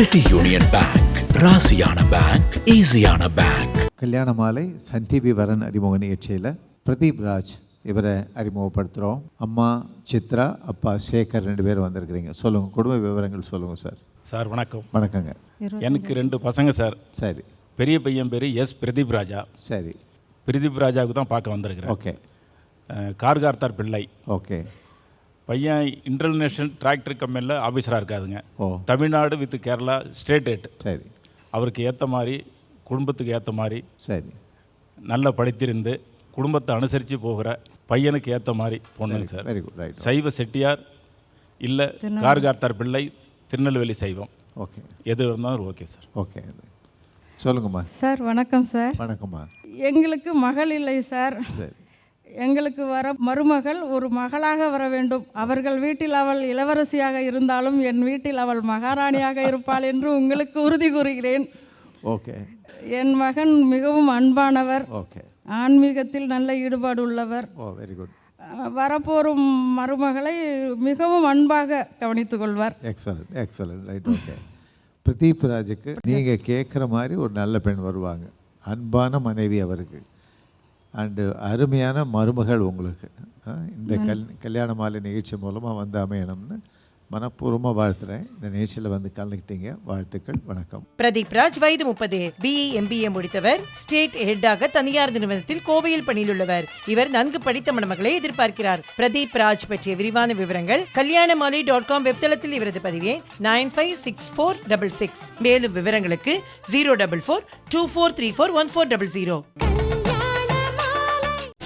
City union bank ராசியான bank ஈஸியான bank Kalyana Malai TV வரன் அறிமுக நிகழ்ச்சியில் பிரதீப் ராஜ் இவரை அறிமுகப்படுத்துகிறோம் அம்மா சித்ரா அப்பா சேகர் ரெண்டு பேரும் வந்திருக்கிறீங்க. சொல்லுங்கள் குடும்ப விவரங்கள் சொல்லுங்கள் சார். சார் வணக்கம். வணக்கங்க. எனக்கு ரெண்டு பசங்க சார். சரி. பெரிய பையன் பேர் எஸ் பிரதீப் ராஜா. சரி. பிரதீப் ராஜாவுக்கு தான் பார்க்க வந்திருக்கிறேன். ஓகே. கார்கார்த்தார் பிள்ளை. ஓகே. பையன் இன்டர்நேஷ்னல் டிராக்டர் கம்பெனியில் ஆஃபீஸராக இருக்காதுங்க. ஓ. Tamil Nadu with Kerala state rate சரி. அவருக்கு ஏற்ற மாதிரி குடும்பத்துக்கு ஏற்ற மாதிரி சரி. நல்ல படித்திருந்து குடும்பத்தை அனுசரித்து போகிற பையனுக்கு ஏற்ற மாதிரி பொண்ணுங்க சார். வெரி குட் ரைட் சைவ செட்டியார் இல்லை கார்கார்த்தார் பிள்ளை திருநெல்வேலி சைவம். ஓகே. எது இருந்தாலும் ஓகே சார். ஓகே. சொல்லுங்கம்மா. சார் வணக்கம் சார். வணக்கம்மா. எங்களுக்கு மகள் இல்லை சார். சரி. எங்களுக்கு வர மருமகள் ஒரு மகளாக வர வேண்டும். அவர்கள் வீட்டில் அவள் இளவரசியாக இருந்தாலும் என் வீட்டில் அவள் மகாராணியாக இருப்பாள் என்று உங்களுக்கு உறுதி கூறுகிறேன். ஓகே என் மகன் மிகவும் அன்பானவர். ஓகே ஆன்மீகத்தில் நல்ல ஈடுபாடு உள்ளவர். ஓ வெரி குட் அஹ், வரப்போரும் மருமகளை மிகவும் அன்பாக கவனித்துக் கொள்வார் excellent excellent right okay Pradeep ராஜுக்கு நீங்கள் கேட்குற மாதிரி ஒரு நல்ல பெண் வருவாங்க. அன்பான மனைவி அவருக்கு. அண்டு அருமையான மருமகள் உங்களுக்கு. இந்த கல் கல்யாண மாலை நிகழ்ச்சி மூலமாக வந்து அமையணும்னு மனப்பூர்வமாக வாழ்த்துறேன். இந்த நிகழ்ச்சியில் வந்து கலந்துக்கிட்டீங்க. வாழ்த்துக்கள் வணக்கம். பிரதீப் ராஜ் வயது முப்பது. பிஇ எம்பிஏ முடித்தவர். ஸ்டேட் ஹெட்டாக தனியார் நிறுவனத்தில் கோவையில் பணியிலுள்ளவர். இவர் நன்கு படித்த மணமகளை எதிர்பார்க்கிறார். பிரதீப் ராஜ் பற்றிய விரிவான விவரங்கள் கல்யாணமாலை டாட் காம் வெப்தளத்தில் இவரது பதிவே nine five six four double six. மேலும் விவரங்களுக்கு zero double four two four three four one four double zero.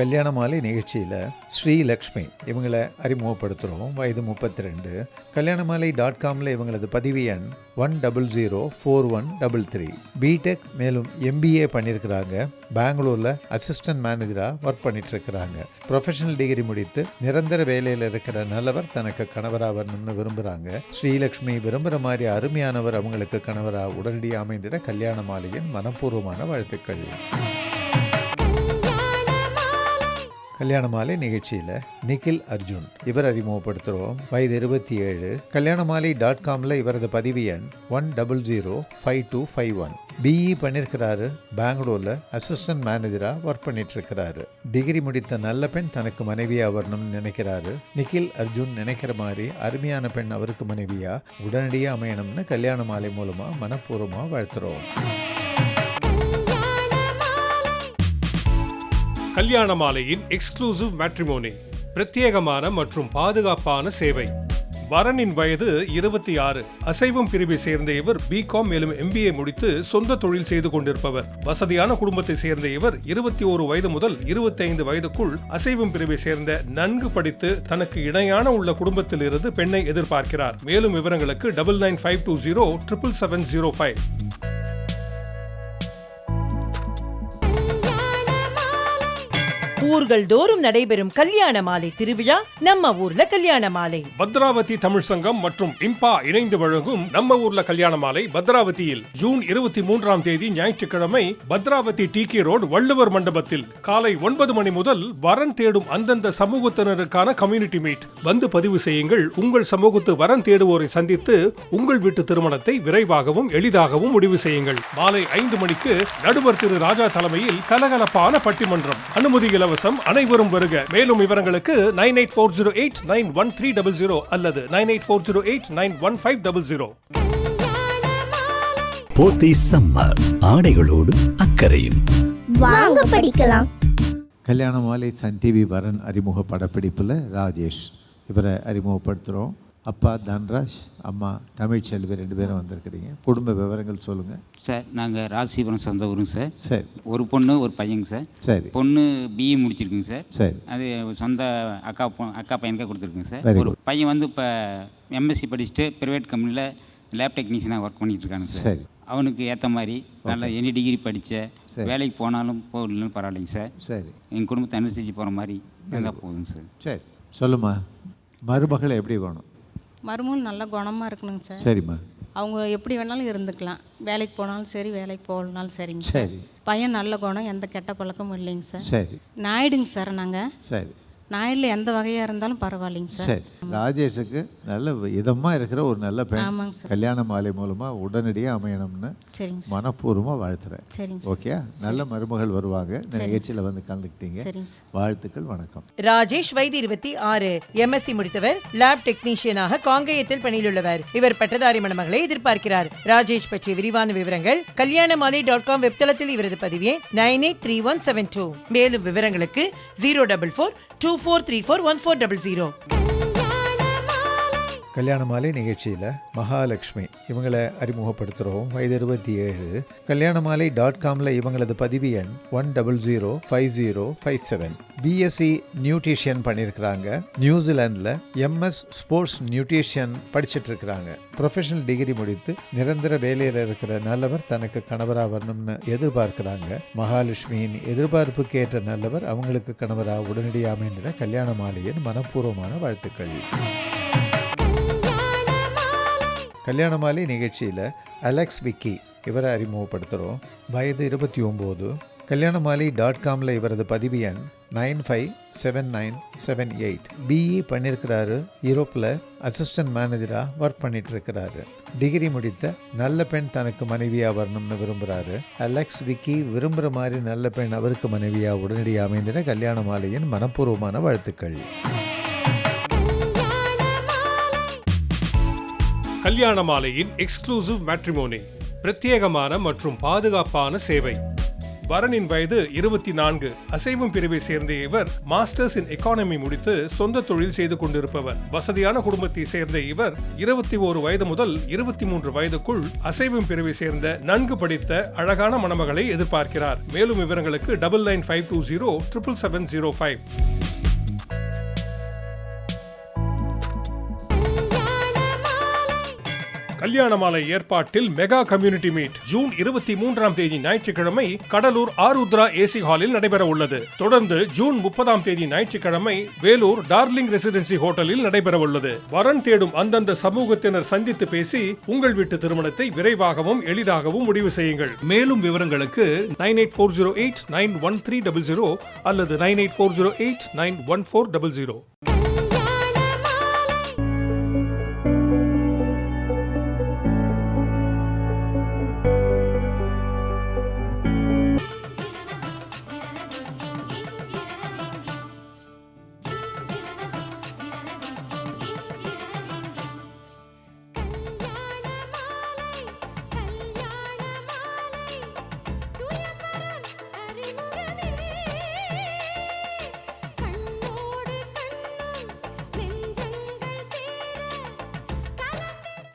Kalyana Malai நிகழ்ச்சியில் ஸ்ரீலக்ஷ்மி இவங்களை அறிமுகப்படுத்துகிறோம் வயது முப்பத்தி ரெண்டு கல்யாண மாலை டாட் காமில் இவங்களது பதிவு எண் one double zero four one double three B Tech மேலும் எம்பிஏ பண்ணியிருக்கிறாங்க பெங்களூரில் அசிஸ்டன்ட் மேனேஜராக ஒர்க் பண்ணிட்டு இருக்கிறாங்க ப்ரொஃபஷனல் டிகிரி முடித்து நிரந்தர வேலையில் இருக்கிற நல்லவர் தனக்கு கணவராக வரணும்னு விரும்புகிறாங்க ஸ்ரீலக்ஷ்மி விரும்புகிற மாதிரி அருமையானவர் அவங்களுக்கு கணவராக உடனடியாக அமைந்திட கல்யாண மாலையின் மனப்பூர்வமான வாழ்த்துக்கள். கல்யாண மாலை நிகழ்ச்சியில் நிகில் அர்ஜுன். இவர் அறிமுகப்படுத்துகிறோம் வயது இருபத்தி ஏழு. கல்யாண மாலை டாட் காமில் இவரது பதிவு எண் one double zero five two five one BE பண்ணியிருக்கிறாரு பெங்களூரில் அசிஸ்டன்ட் மேனேஜராக ஒர்க் பண்ணிட்டுருக்கிறாரு. டிகிரி முடித்த நல்ல பெண் தனக்கு மனைவியாக வரணும்னு நினைக்கிறாரு. நிகில் அர்ஜுன் நினைக்கிற மாதிரி அருமையான பெண் அவருக்கு மனைவியாக உடனடியாக அமையணும்னு கல்யாண மாலை மூலமாக மனப்பூர்வமாக வாழ்த்துறோம். கல்யாண மாலையின் எக்ஸ்க்ளூசிவ் மேட்ரிமோனி பிரத்யேகமான மற்றும் பாதுகாப்பான சேவை. வரனின் வயது இருபத்தி ஆறு. அசைவம் பிரிவை சேர்ந்த இவர் பிகாம் மேலும் எம்பிஏ முடித்து சொந்த தொழில் செய்து கொண்டிருப்பவர். வசதியான குடும்பத்தை சேர்ந்த இவர் இருபத்தி ஓரு வயது முதல் இருபத்தைந்து வயதுக்குள் அசைவம் பிரிவை சேர்ந்த நன்கு படித்து தனக்கு இணையான உள்ள குடும்பத்தில் இருந்து பெண்ணை எதிர்பார்க்கிறார். மேலும் விவரங்களுக்கு double nine five two zero triple seven zero five ஊர்கள் தோறும் நடைபெறும் கல்யாண மாலை திருவிழா நம்ம ஊர்ல கல்யாண மாலை. பத்ராவதி தமிழ் சங்கம் மற்றும் இம்பா இணைந்து வழங்கும் நம்ம ஊர்ல கல்யாண மாலை பத்ராவதியில் ஜூன் இருபத்தி மூன்றாம் தேதி ஞாயிற்றுக்கிழமை Bhadravati T K road Valluvar மண்டபத்தில் காலை ஒன்பது மணி முதல் வரன் தேடும் அந்தந்த சமூகத்தினருக்கான கம்யூனிட்டி மீட் வந்து பதிவு செய்யுங்கள். உங்கள் சமூகத்து வரன் தேடுவோரை சந்தித்து உங்கள் வீட்டு திருமணத்தை விரைவாகவும் எளிதாகவும் முடிவு செய்யுங்கள். மாலை ஐந்து மணிக்கு நடுவர் திரு ராஜா தலைமையில் கலகலப்பான பட்டிமன்றம். அனுமதி இலவசம் அனைவரும் வருக. மேலும் விவரங்களுக்கு nine eight four zero eight nine one three double zero அல்லது nine eight four zero eight nine one five double zero. Pothys summer ஆடைகளோடு அக்கறையும். வாங்க படிக்கலாம். கல்யாண மாலை சன் டிவி வரன் அறிமுக படப்பிடிப்பில் ராஜேஷ். இவரை அறிமுகப்படுத்துகிறோம் அப்பா தன்ராஜ் அம்மா தமிழ்ச்செல்வி ரெண்டு பேரும் வந்திருக்கிறீங்க. குடும்ப விவரங்கள் சொல்லுங்கள் சார் நாங்கள் ராசிபுரம் சொந்த ஊருங்க சார். சரி. ஒரு பொண்ணு ஒரு பையங்க சார். சரி. பொண்ணு பிஇ முடிச்சிருக்குங்க சார். சரி. அது சொந்த அக்கா பொ- அக்கா பையனுக்கே கொடுத்துருக்குங்க சார். ஒரு பையன் வந்து இப்போ எம்எஸ்சி படிச்சுட்டு ப்ரைவேட் கம்பெனியில் லேப் டெக்னீஷியனாக ஒர்க் பண்ணிட்டு இருக்காங்க சார். அவனுக்கு ஏற்ற மாதிரி நல்ல எனி டிகிரி படித்த சரி. வேலைக்கு போனாலும் போகலன்னு பரவாயில்லைங்க சார். சரி. எங்கள் குடும்பத்தை அனுசரித்து போகிற மாதிரி இருந்தால் போதுங்க சார். சரி. சொல்லுமா மருமகள் எப்படி வேணும்? மருமகள் நல்ல குணமாக இருக்கணுங்க சார். சரிம்மா. அவங்க எப்படி வேணாலும் இருந்துக்கலாம். வேலைக்கு போனாலும் சரி வேலைக்கு போகலனாலும் சரிங்க சார். பையன் நல்ல குணம் எந்த கெட்ட பழக்கமும் இல்லைங்க சார். சரி. நாயுடுங்க சார் நாங்கள் சரி. நாயில் எந்த வகையாக இருந்தாலும் பரவாயில்லைங்க சார். சரி ராஜேஷுக்கு நல்ல இதமாக இருக்கிற ஒரு நல்ல பெண் ஆமாங்க சார். கல்யாண மாலை மூலமாக உடனடியாக அமையணும்னு சரிங்க சார். மனப்பூர்வமாக வாழ்த்துறேன். சரிங்க சார். ஓகே நல்ல மருமகள் வருவாங்க. இந்த நிகழ்ச்சியில் வந்து கலந்துக்கிட்டீங்க. சரிங்க சார். வாழ்த்துக்கள் வணக்கம். ராஜேஷ் வயது இருபத்தி ஆறு எம்எஸ்சி முடித்தவர் லேப் டெக்னீஷியனாக காங்கேயத்தில் பணியிலுள்ளவர் இவர் பட்டதாரி மணமகளை எதிர்பார்க்கிறார். ராஜேஷ் பற்றிய விரிவான விவரங்கள் கல்யாணமாலை டாட் காம் வெப்தளத்தில் இவரது பதிவே nine eight three one seven two. மேலும் விவரங்களுக்கு zero double four two four three four one four double zero Kalyana Malai நிகழ்ச்சியில் மகாலட்சுமி இவங்களை அறிமுகப்படுத்துகிறோம் வயது இருபத்தி ஏழு கல்யாண மாலை டாட் காமில் இவங்களது பதிவு எண் one double zero five zero five seven BSc nutrition பண்ணியிருக்கிறாங்க நியூசிலாந்தில் எம்எஸ் ஸ்போர்ட்ஸ் நியூட்ரிஷியன் படிச்சிட்டு இருக்கிறாங்க ப்ரொஃபஷனல் டிகிரி முடித்து நிரந்தர வேலையில் இருக்கிற நல்லவர் தனக்கு கணவராக வரணும்னு எதிர்பார்க்கிறாங்க. மகாலட்சுமியின் எதிர்பார்ப்புக்கு ஏற்ற நல்லவர் அவங்களுக்கு கணவராக உடனடியாக அமைந்திட கல்யாண மாலையின் மனப்பூர்வமான வாழ்த்துக்கள். கல்யாண மாலை நிகழ்ச்சியில் அலெக்ஸ் விக்கி இவரை அறிமுகப்படுத்துகிறோம் வயது இருபத்தி ஒம்பது. கல்யாணமாலை டாட் காமில் இவரது பதிவு எண் nine five seven nine seven eight. BE பண்ணியிருக்கிறாரு யூரோப்பில் அசிஸ்டன்ட் மேனேஜராக ஒர்க் பண்ணிட்டுருக்கிறாரு. டிகிரி முடித்த நல்ல பெண் தனக்கு மனைவியாக வரணும்னு விரும்புகிறாரு அலெக்ஸ் விக்கி விரும்புகிற மாதிரி நல்ல பெண் அவருக்கு மனைவியாக உடனடியாக அமைந்திட கல்யாண மாலையின் மனப்பூர்வமான வாழ்த்துக்கள். கல்யாண மாலையின் எக்ஸ்க்ளூசிவ் மேட்ரிமோனி பிரத்யேகமான மற்றும் பாதுகாப்பான சேவை. வரனின் வயது இருபத்தி நான்கு அசைவம் பிரிவை சேர்ந்த இவர் மாஸ்டர்ஸ் இன் எக்கானமி முடித்து சொந்த தொழில் செய்து கொண்டிருப்பவர். வசதியான குடும்பத்தை சேர்ந்த இவர் இருபத்தி ஓரு வயது முதல் இருபத்தி மூன்று வயதுக்குள் அசைவம் பிரிவை சேர்ந்த நன்கு படித்த அழகான மணமகளை எதிர்பார்க்கிறார். மேலும் விவரங்களுக்கு double nine five two zero triple seven zero five Kalyanamalai ஏற்பாட்டில் மெகா கம்யூனிட்டி மீட். ஜூன் இருபத்தி மூன்றாம் தேதி ஞாயிற்றுக்கிழமை கடலூர் ஆருத்ரா ஏசி ஹாலில் நடைபெற உள்ளது. தொடர்ந்து ஜூன் முப்பதாம் தேதி ஞாயிற்றுக்கிழமை வேலூர் டார்லிங் ரெசிடென்சி ஹோட்டலில் நடைபெற உள்ளது. வரன் தேடும் அந்தந்த சமூகத்தினர் சந்தித்து பேசி உங்கள் வீட்டு திருமணத்தை விரைவாகவும் எளிதாகவும் முடிவு செய்யுங்கள். மேலும் விவரங்களுக்கு nine eight four zero eight nine one three double zero அல்லது nine eight four zero eight nine one four double zero.